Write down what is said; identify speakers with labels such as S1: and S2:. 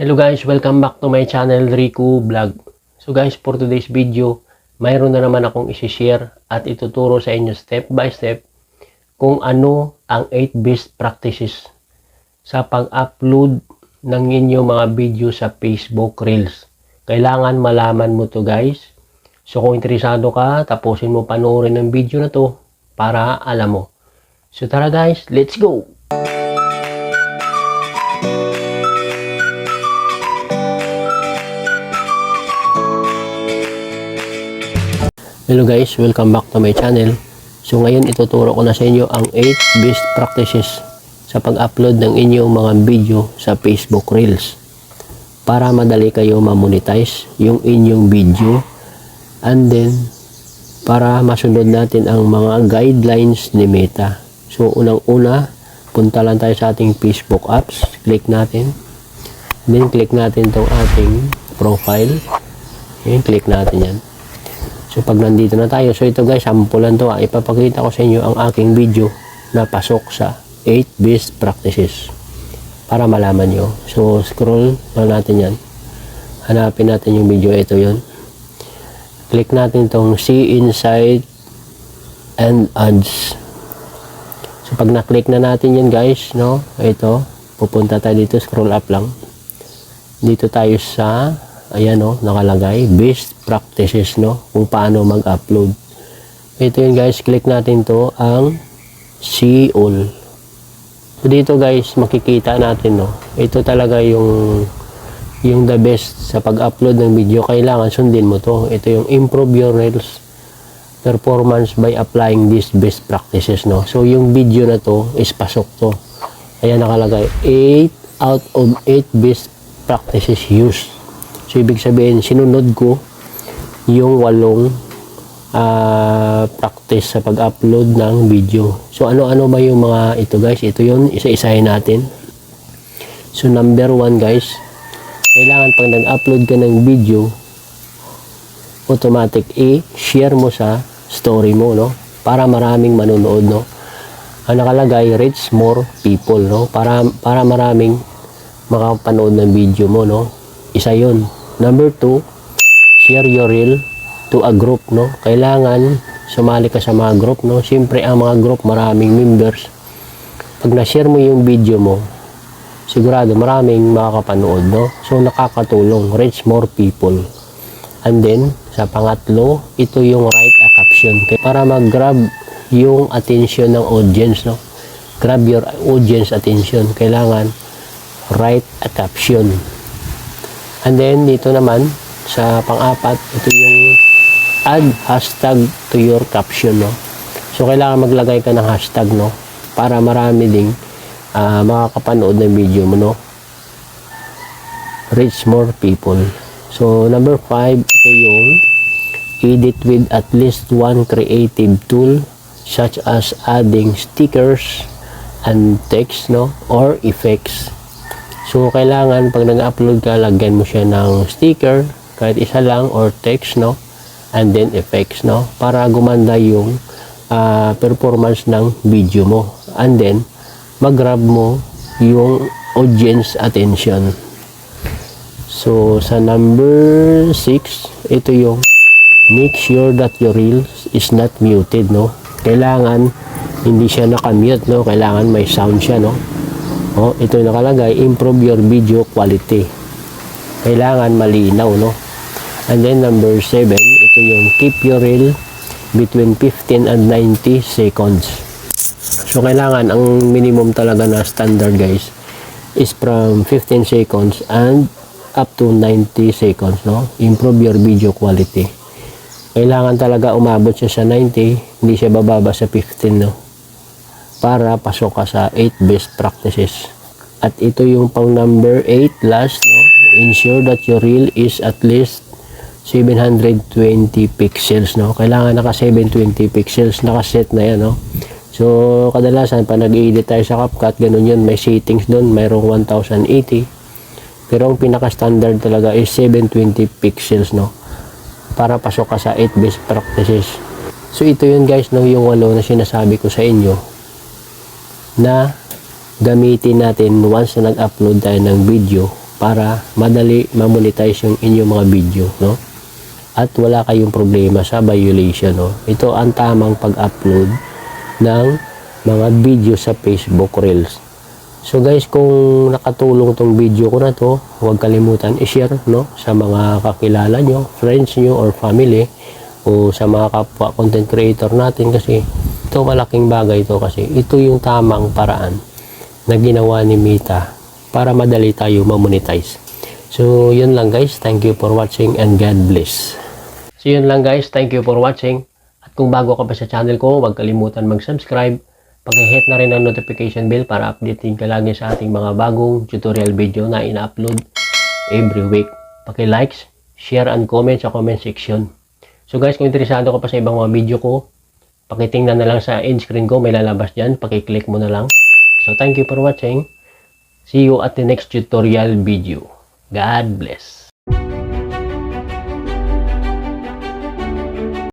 S1: Hello guys, welcome back to my channel Riku Vlog. So guys, for today's video, mayroon na naman akong isi-share at ituturo sa inyo step by step kung ano ang 8 best practices sa pag-upload ng inyong mga video sa Facebook Reels. Kailangan malaman mo to guys. So kung interesado ka, tapusin mo panoorin ng video na to para alam mo. So tara guys, let's go! Hello guys, welcome back to my channel. So ngayon ituturo ko na sa inyo ang 8 best practices sa pag-upload ng inyong mga video sa Facebook Reels para madali kayo ma-monetize yung inyong video and then para masunod natin ang mga guidelines ni Meta. So unang-una, punta lang tayo sa ating Facebook apps, click natin. Then click natin tong ating profile. Ayan, click natin yan. So pag nandito na tayo, so ito guys, sampulan to. Ah. Ipapakita ko sa inyo ang aking video na pasok sa 8 best practices para malaman nyo. So scroll lang natin yan. Hanapin natin yung video. Ito yon Click natin tong see inside and ads. So pag na-click na natin yan guys, no? Ito, pupunta tayo dito, scroll up lang. Dito tayo sa ayan no, nakalagay best practices no, kung paano mag-upload. Ito yun guys, click natin to ang see all. So, dito guys, makikita natin no, ito talaga yung yung the best sa pag-upload ng video, kailangan sundin mo to. Ito yung improve your reels performance by applying these best practices no. So yung video na to is pasok to. Ayan nakalagay 8 out of 8 best practices used. So, ibig sabihin, sinunod ko yung walong uh, practice sa pag-upload ng video. So, ano-ano ba yung mga ito guys? Ito yun, isa-isahin natin. So, number one guys, kailangan pag nag-upload ka ng video, automatic i-share mo sa story mo, no? Para maraming manonood, no? Ang nakalagay, reach more people, no? Para, para maraming makapanood ng video mo, no? Isa yun. Number two, share your reel to a group, no? Kailangan sumali ka sa mga group, no? Siyempre, ang mga group, maraming members. Pag na-share mo yung video mo, sigurado maraming makakapanood, no? So, nakakatulong. Reach more people. And then, sa pangatlo, ito yung write a caption. Para mag-grab yung attention ng audience, no? Grab your audience attention. Kailangan write a caption. And then, dito naman, sa pang-apat, ito yung add hashtag to your caption, no? So, kailangan maglagay ka ng hashtag, no? Para marami ding uh, makakapanood ng video mo, no? Reach more people. So, number five, ito yung edit with at least one creative tool such as adding stickers and text, no? Or effects. So, kailangan pag nag-upload ka, lagyan mo siya ng sticker, kahit isa lang, or text, no? And then effects, no? Para gumanda yung uh, performance ng video mo. And then, mag-grab mo yung audience attention. So, sa number 6, ito yung make sure that your reels is not muted, no? Kailangan hindi siya naka-mute, no? Kailangan may sound siya, no? Oh, ito yung nakalagay, improve your video quality. Kailangan malinaw, no? And then number 7, ito yung keep your reel between 15 and 90 seconds. So, kailangan ang minimum talaga na standard, guys, is from 15 seconds and up to 90 seconds, no? Improve your video quality. Kailangan talaga umabot siya sa 90, hindi siya bababa sa 15, no? Para pasok ka sa 8 best practices. At ito yung pang number 8 last, no? Ensure that your reel is at least 720 pixels, no? Kailangan naka 720 pixels, naka-set na yan, no? So, kadalasan, pa nag-edit tayo sa CapCut, ganun yun, may settings doon, mayroong 1080 pero ang pinaka-standard talaga is 720 pixels, no? Para pasok ka sa 8 best practices. So, ito yun guys, no? Yung walo na sinasabi ko sa inyo na gamitin natin once na nag-upload tayo ng video para madali ma-monetize yung inyong mga video, no? At wala kayong problema sa violation, no? Ito ang tamang pag-upload ng mga video sa Facebook Reels. So guys, kung nakatulong tong video ko na to, huwag kalimutan i-share no sa mga kakilala nyo, friends nyo or family o sa mga kapwa content creator natin kasi ito malaking bagay ito kasi ito yung tamang paraan na ginawa ni Mita para madali tayo ma-monetize. So yun lang guys, thank you for watching and God bless. So yun lang guys, thank you for watching. At kung bago ka pa sa channel ko, huwag kalimutan mag-subscribe. Pag-hit na rin ang notification bell para updating ka lagi sa ating mga bagong tutorial video na ina-upload every week. Paki-likes, share, and comment sa comment section. So guys, kung interesado ka pa sa ibang mga video ko, pakitingnan na lang sa end screen ko, may lalabas dyan. Paki-click mo na lang. So thank you for watching. See you at the next tutorial video. God bless.